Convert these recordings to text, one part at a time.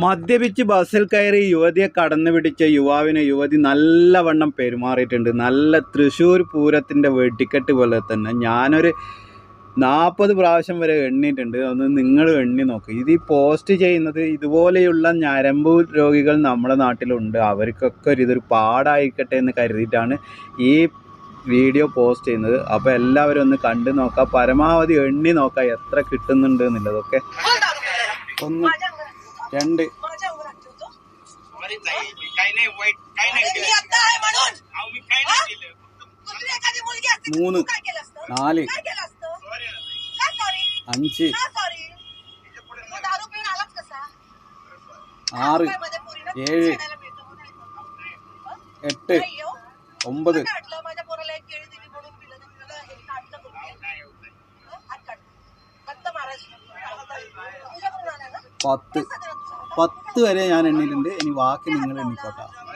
മദ്യപിച്ച് ബസ്സിൽ കയറി യുവതിയെ കടന്നു പിടിച്ച യുവാവിനെ യുവതി നല്ലവണ്ണം പെരുമാറിയിട്ടുണ്ട്. നല്ല തൃശ്ശൂർ പൂരത്തിന്റെ വെടിക്കെട്ട് പോലെ തന്നെ. ഞാനൊരു നാൽപ്പത് പ്രാവശ്യം വരെ എണ്ണിയിട്ടുണ്ട് ഒന്ന് നിങ്ങൾ എണ്ണി നോക്ക്. ഇത് ഈ പോസ്റ്റ് ചെയ്യുന്നത് ഇതുപോലെയുള്ള ഞരമ്പ് രോഗികൾ നമ്മുടെ നാട്ടിലുണ്ട്. അവർക്കൊക്കെ ഒരു ഇതൊരു പാടായിക്കട്ടെ എന്ന് കരുതിയിട്ടാണ് ഈ വീഡിയോ പോസ്റ്റ് ചെയ്യുന്നത്. അപ്പോൾ എല്ലാവരും ഒന്ന് കണ്ടു നോക്കുക പരമാവധി എണ്ണി നോക്കുക എത്ര കിട്ടുന്നുണ്ട് എന്നുള്ളതൊക്കെ. ഒന്ന് त्यांडे మూడు నాలుగు అంచు ఆరు ఏడు ఎట్టు ఒంబది పత్తు काय नाही वाईट काय नाही अरे मी केलं आता आहे म्हणून अहो मी काय नाही केलं दुसरी एखादी मुलगी असते तर മൂന്ന് तू काय केलं असतं നാല് काय केलं असतं सॉरी काय सॉरी അഞ്ച് का सॉरी तू दारू पिऊन आलाच कसा ആറ് मध्ये पोरीनं ഏഴ് खेळायला मिळतं म्हणून येतो. എട്ട് नाही हो. ഒമ്പത് मला वाटलं माझ्या पोराला एक केळी दिली म्हणून पिलं तर तुला हे नाटकं करते. हं? हात काढ. रक्त मारायचं. तुझ्याकडून आलं ना? പത്ത് कसं दिलं तुझं? പത്ത് വരെ ഞാൻ എണ്ണിയിട്ടുണ്ട് ഇനി ബാക്കി നിങ്ങൾ എണ്ണിക്കോട്ടെ हा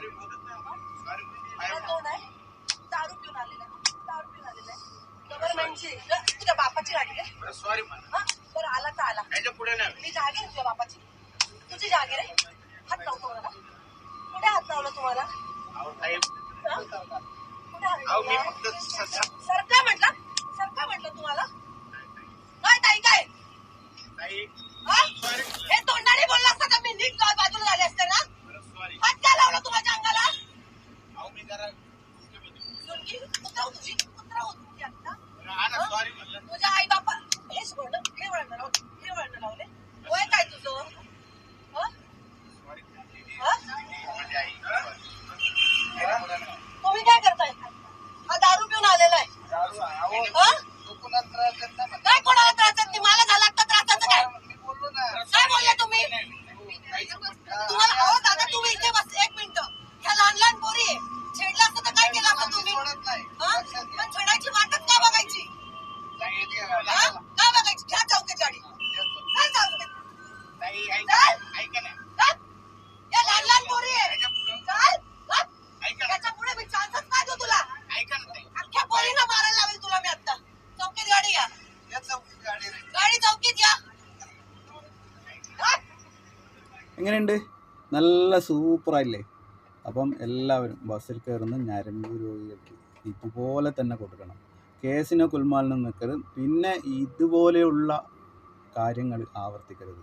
तोंड आहे. दारू पिऊन आलेला आहे. दारू पिऊन आलेला आहे. गव्हर्नमेंटची अ, तुझ्या बापाची गाडी आहे सॉरी मला हा? बरं आला तर आला त्याच्या पुढे नाही मी जागीर आहे तुझ्या बापाची तुझी जागीर आहे हात लावतो मला कुठे हात लावला तुम्हाला अहो ताई हा? कुठे हात अहो मी लावला? फक्त स- स- सरका म्हटलं सरका म्हटलं तुम्हाला काय ताई काय नीट गाव बाजूला झाले असते ना? काय लावला तुम्हाला अंगाला? तुझ्या आई बापा हे सोडलं लावले वय काय तुझं? तुम्ही काय करताय? हा दारू पिऊन आलेला आहे. कोणाला त्रास मला झाला का त्रासाचं काय? काय बोलले तुम्ही? तुम्हाला अहो दादा तुम्ही इथे बस एक मिनिट ह्या लहान लहान पोरी आहे. छेडलं असतं तर काय केलं असतं तुम्ही हं? पण छेडायची वाटच का बघायची हं? എങ്ങനെയുണ്ട്? നല്ല സൂപ്പറായില്ലേ? അപ്പം എല്ലാവരും ബസ്സിൽ കയറുന്ന ഞരമ്പ് രോഗികൾക്ക് ഇതുപോലെ തന്നെ കൊടുക്കണം. കേസിനോ കുൽമാലിനും നിൽക്കരുത് പിന്നെ ഇതുപോലെയുള്ള കാര്യങ്ങൾ ആവർത്തിക്കരുത്.